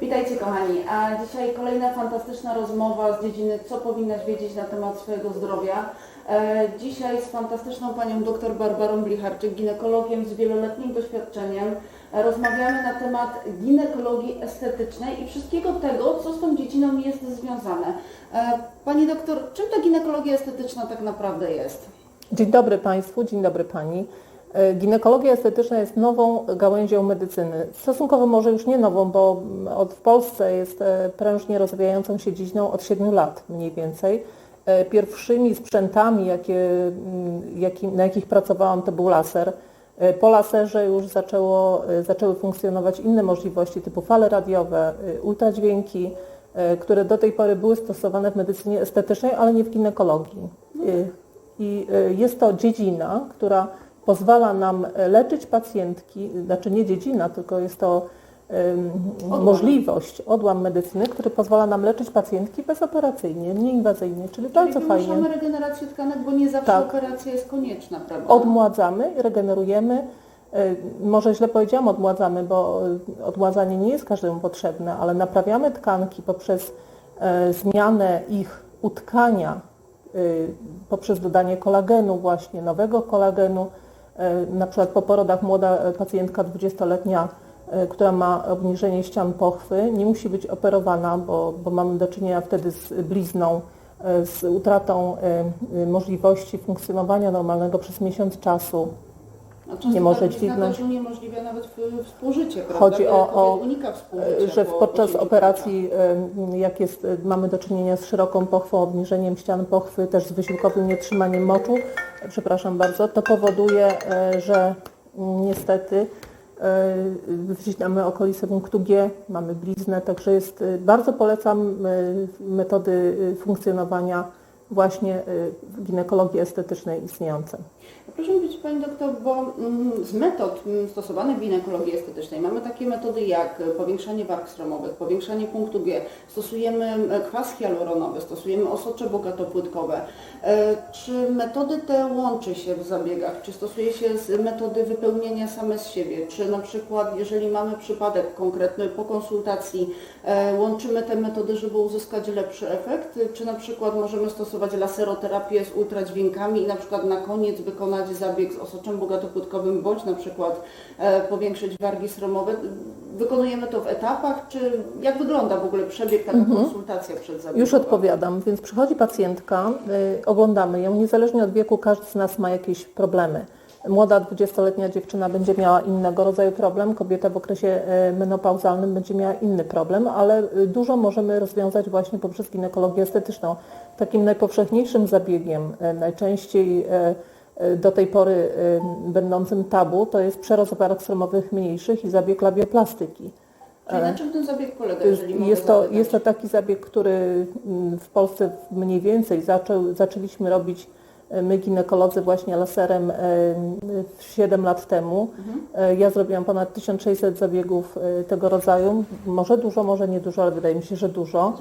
Witajcie kochani, a dzisiaj kolejna fantastyczna rozmowa z dziedziny Co powinnaś wiedzieć na temat swojego zdrowia. E, Dzisiaj z fantastyczną panią dr Barbarą Blicharczyk, ginekologiem z wieloletnim doświadczeniem. E, Rozmawiamy na temat ginekologii estetycznej i wszystkiego tego, co z tą dziedziną jest związane. E, Pani doktor, czym ta ginekologia estetyczna tak naprawdę jest? Dzień dobry Państwu, dzień dobry Pani. E, Ginekologia estetyczna jest nową gałęzią medycyny. Stosunkowo może już nie nową, bo w Polsce jest e, prężnie rozwijającą się dziedziną od 7 lat mniej więcej. E, Pierwszymi sprzętami, jakie, mm, jaki, na jakich pracowałam, to był laser. Po laserze już zaczęło, zaczęły funkcjonować inne możliwości typu fale radiowe, ultradźwięki, które do tej pory były stosowane w medycynie estetycznej, ale nie w ginekologii. E, I e, jest to dziedzina, która pozwala nam e, leczyć pacjentki, znaczy nie dziedzina, tylko jest to Odłam. możliwość, odłam medycyny, który pozwala nam leczyć pacjentki bezoperacyjnie, nieinwazyjnie, czyli bardzo Czyli fajnie. wymuszamy regenerację tkanek, bo nie zawsze Tak. operacja jest konieczna, prawda? Odmładzamy, regenerujemy. E, Może źle powiedziałam odmładzamy, bo e, odmładzanie nie jest każdemu potrzebne, ale naprawiamy tkanki poprzez zmianę ich utkania, poprzez dodanie kolagenu właśnie, nowego kolagenu. E, Na przykład po porodach młoda e, pacjentka 20-letnia, e, która ma obniżenie ścian pochwy, nie musi być operowana, bo, bo mamy do czynienia wtedy z blizną, z utratą możliwości funkcjonowania normalnego przez miesiąc czasu. A często nie może dźwignąć. też uniemożliwia nawet współżycie, prawda? Chodzi o- o- unika współżycia że po- podczas operacji, e, jak jest, e, mamy do czynienia z szeroką pochwą, obniżeniem ścian pochwy, też z wysiłkowym nietrzymaniem moczu, e, przepraszam bardzo, to powoduje, e, że mm, niestety e, wycinamy okolice punktu G, mamy bliznę, także jest, e, bardzo polecam e, metody e, funkcjonowania właśnie e, w ginekologii estetycznej istniejące. Proszę mówić Pani doktor, bo mm, z metod mm, stosowanych w ginekologii estetycznej mamy takie metody jak powiększanie warg sromowych, powiększanie punktu G, stosujemy e, kwas hialuronowy, stosujemy osocze bogatopłytkowe. E, Czy metody te łączy się w zabiegach? Czy stosuje się metody wypełnienia same z siebie? Czy na przykład, jeżeli mamy przypadek konkretny po konsultacji, e, łączymy te metody, żeby uzyskać lepszy efekt? Czy na przykład możemy stosować laseroterapię z ultradźwiękami i na przykład na koniec wykonać zabieg z osoczem bogatopłytkowym, bądź na przykład e, powiększyć wargi sromowe? Wykonujemy to w etapach, czy jak wygląda w ogóle przebieg, taka konsultacja przed zabiegiem? Już odpowiadam, więc przychodzi pacjentka, y, oglądamy ją, niezależnie od wieku każdy z nas ma jakieś problemy. Młoda 20-letnia dziewczyna będzie miała innego rodzaju problem, kobieta w okresie y, menopauzalnym będzie miała inny problem, ale dużo możemy rozwiązać właśnie poprzez ginekologię estetyczną. Takim najpowszechniejszym zabiegiem, najczęściej do tej pory będącym tabu, to jest przerost warg sromowych mniejszych i zabieg labioplastyki. Czyli na czym ten zabieg polega, jeżeli Jest to, zapytać? jest to taki zabieg, który w Polsce mniej więcej zaczęliśmy robić e, my ginekolodzy właśnie laserem e, 7 lat temu. E, Ja zrobiłam ponad 1600 zabiegów e, tego rodzaju. Może dużo, może nie dużo, ale wydaje mi się, że dużo.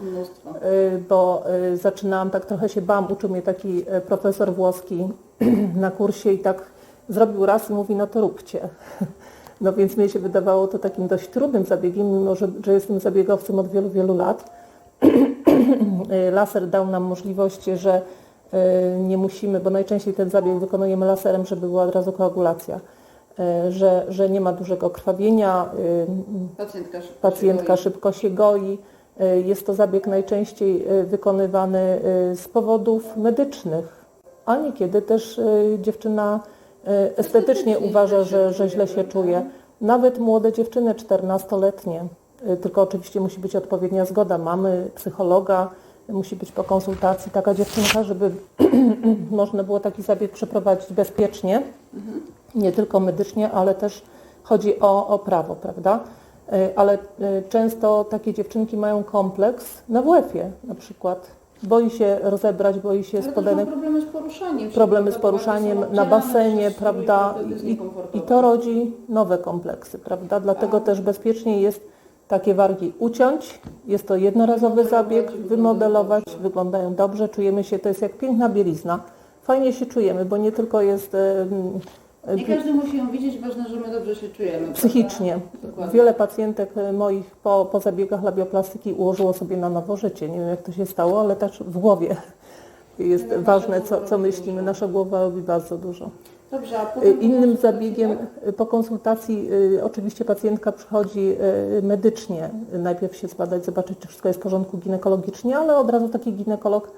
E, Bo e, zaczynałam, tak trochę się bałam, uczył mnie taki e, profesor włoski na kursie i tak zrobił raz i mówi, no to róbcie. No więc mnie się wydawało to takim dość trudnym zabiegiem, mimo że, że jestem zabiegowcem od wielu, wielu lat. Laser dał nam możliwość, że e, nie musimy, bo najczęściej ten zabieg wykonujemy laserem, żeby była od razu koagulacja, e, że, że nie ma dużego krwawienia, e, Pacjentka szybko pacjentka się szybko się goi. Jest to zabieg najczęściej wykonywany z powodów medycznych, a niekiedy też e, dziewczyna e, estetycznie uważa, że, że źle się czuje. Nawet młode dziewczyny, 14-letnie, e, tylko oczywiście musi być odpowiednia zgoda mamy, psychologa, musi być po konsultacji taka dziewczynka, żeby można było taki zabieg przeprowadzić bezpiecznie, nie tylko medycznie, ale też chodzi o, o prawo, prawda? Ale często takie dziewczynki mają kompleks na WF-ie na przykład. Boi się rozebrać, boi się spodenek, problemy z poruszaniem. się, problemy z prawda? poruszaniem są na basenie, prawda? to jest I, niekomfortowe. I to rodzi nowe kompleksy, prawda? Dlatego też bezpiecznie jest takie wargi uciąć. Jest to jednorazowy zabieg, wymodelować, wyglądają dobrze, czujemy się, to jest jak piękna bielizna. Fajnie się czujemy, bo nie tylko jest em, Nie każdy musi ją widzieć, ważne, że my dobrze się czujemy. Psychicznie. Wiele pacjentek e, moich po, po zabiegach labioplastyki ułożyło sobie na nowo życie. Nie wiem jak to się stało, ale też w głowie jest Nasza ważne, co, co myślimy. Nasza głowa robi bardzo dużo. Dobrze, a E, Innym zabiegiem tak? e, po konsultacji oczywiście pacjentka przychodzi medycznie. Najpierw się zbadać, zobaczyć, czy wszystko jest w porządku ginekologicznie, ale od razu taki ginekolog,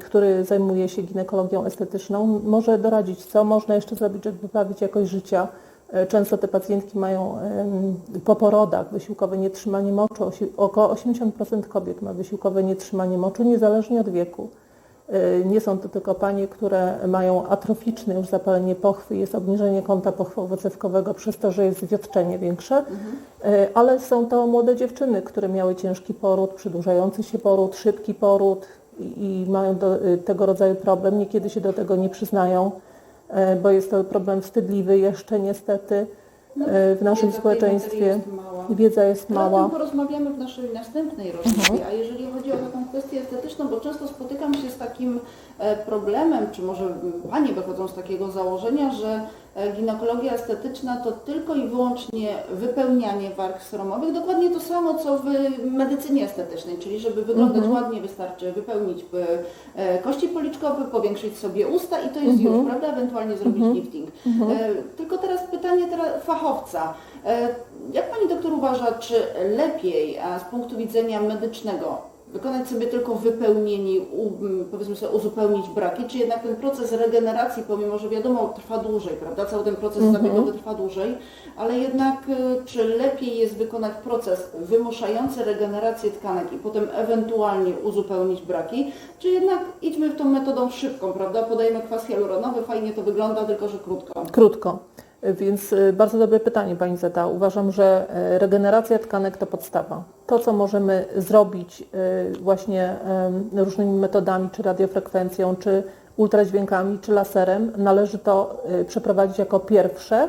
który zajmuje się ginekologią estetyczną, może doradzić, co można jeszcze zrobić, żeby poprawić jakość życia. E, Często te pacjentki mają em, po porodach wysiłkowe nietrzymanie moczu. Około 80% kobiet ma wysiłkowe nietrzymanie moczu, niezależnie od wieku. E, Nie są to tylko panie, które mają atroficzne już zapalenie pochwy, jest obniżenie kąta pochwowo-cewkowego przez to, że jest zwiotczenie większe, E, ale są to młode dziewczyny, które miały ciężki poród, przedłużający się poród, szybki poród i, mają do, e, tego rodzaju problem. Niekiedy się do tego nie przyznają, e, bo jest to problem wstydliwy jeszcze niestety No, e, w naszym materii społeczeństwie. Mała. Wiedza jest Ale o mała. tym porozmawiamy w naszej następnej rozmowie. A jeżeli chodzi o taką kwestię estetyczną, bo często spotykam się z takim e, problemem, czy może Panie wychodzą z takiego założenia, że e, ginekologia estetyczna to tylko i wyłącznie wypełnianie warg sromowych. Dokładnie to samo, co w medycynie estetycznej, czyli żeby wyglądać ładnie wystarczy wypełnić e, kości policzkowe, powiększyć sobie usta i to jest już, prawda? Ewentualnie zrobić lifting. E, Tylko teraz pytanie teraz fachowca. E, Jak Pani doktor uważa, czy lepiej a z punktu widzenia medycznego wykonać sobie tylko wypełnienie, u, m, powiedzmy sobie uzupełnić braki, czy jednak ten proces regeneracji, pomimo że wiadomo trwa dłużej, prawda, cały ten proces zabiegowy trwa dłużej, ale jednak y, czy lepiej jest wykonać proces wymuszający regenerację tkanek i potem ewentualnie uzupełnić braki, czy jednak idźmy w tą metodą szybką, prawda, podajemy kwas hialuronowy, fajnie to wygląda, tylko że krótko. Krótko. Więc y, bardzo dobre pytanie Pani zada. Uważam, że y, regeneracja tkanek to podstawa. To, co możemy zrobić y, właśnie różnymi metodami, czy radiofrekwencją, czy ultradźwiękami, czy laserem, należy to przeprowadzić jako pierwsze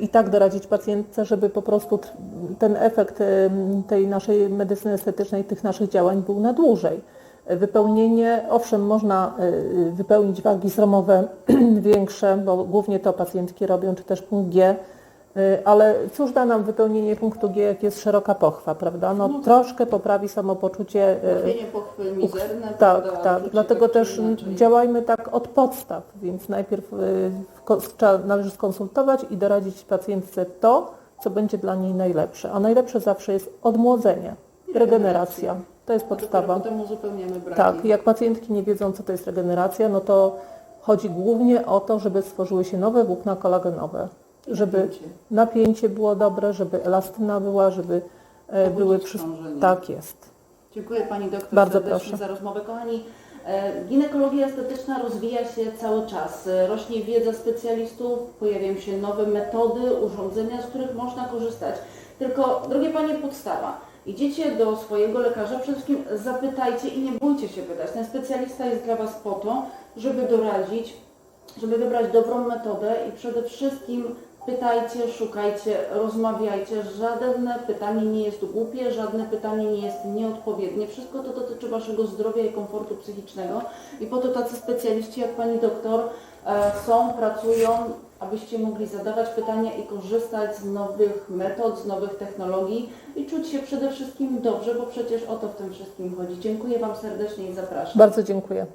i tak doradzić pacjentce, żeby po prostu ten efekt tej naszej medycyny estetycznej, tych naszych działań był na dłużej. Wypełnienie, owszem, można y, wypełnić wagi sromowe większe, bo głównie to pacjentki robią, czy też punkt G, y, ale cóż da nam wypełnienie punktu G, jak jest szeroka pochwa, prawda? No, troszkę poprawi samopoczucie. y, Krwienie pochwy mizerne, tak, prawda, tak. Dlatego też inaczej. działajmy tak od podstaw, więc najpierw y, należy skonsultować i doradzić pacjentce to, co będzie dla niej najlepsze. A najlepsze zawsze jest odmłodzenie, regeneracja. To jest podstawa. Potem uzupełniamy braki. Tak, jak pacjentki nie wiedzą, co to jest regeneracja, no to chodzi głównie o to, żeby stworzyły się nowe włókna kolagenowe, żeby Napięcie. napięcie było dobre, żeby elastyna była, żeby e, Pobudzić były przy... Tak jest. Dziękuję Pani doktor Bardzo proszę. za rozmowę. Kochani, e, ginekologia estetyczna rozwija się cały czas. E, Rośnie wiedza specjalistów, pojawiają się nowe metody, urządzenia, z których można korzystać. Tylko, drogie Panie, podstawa. Idziecie do swojego lekarza, przede wszystkim zapytajcie i nie bójcie się pytać. Ten specjalista jest dla Was po to, żeby doradzić, żeby wybrać dobrą metodę i przede wszystkim pytajcie, szukajcie, rozmawiajcie. Żadne pytanie nie jest głupie, żadne pytanie nie jest nieodpowiednie. Wszystko to dotyczy Waszego zdrowia i komfortu psychicznego i po to tacy specjaliści jak Pani doktor e, są, pracują, abyście mogli zadawać pytania i korzystać z nowych metod, z nowych technologii i czuć się przede wszystkim dobrze, bo przecież o to w tym wszystkim chodzi. Dziękuję Wam serdecznie i zapraszam. Bardzo dziękuję.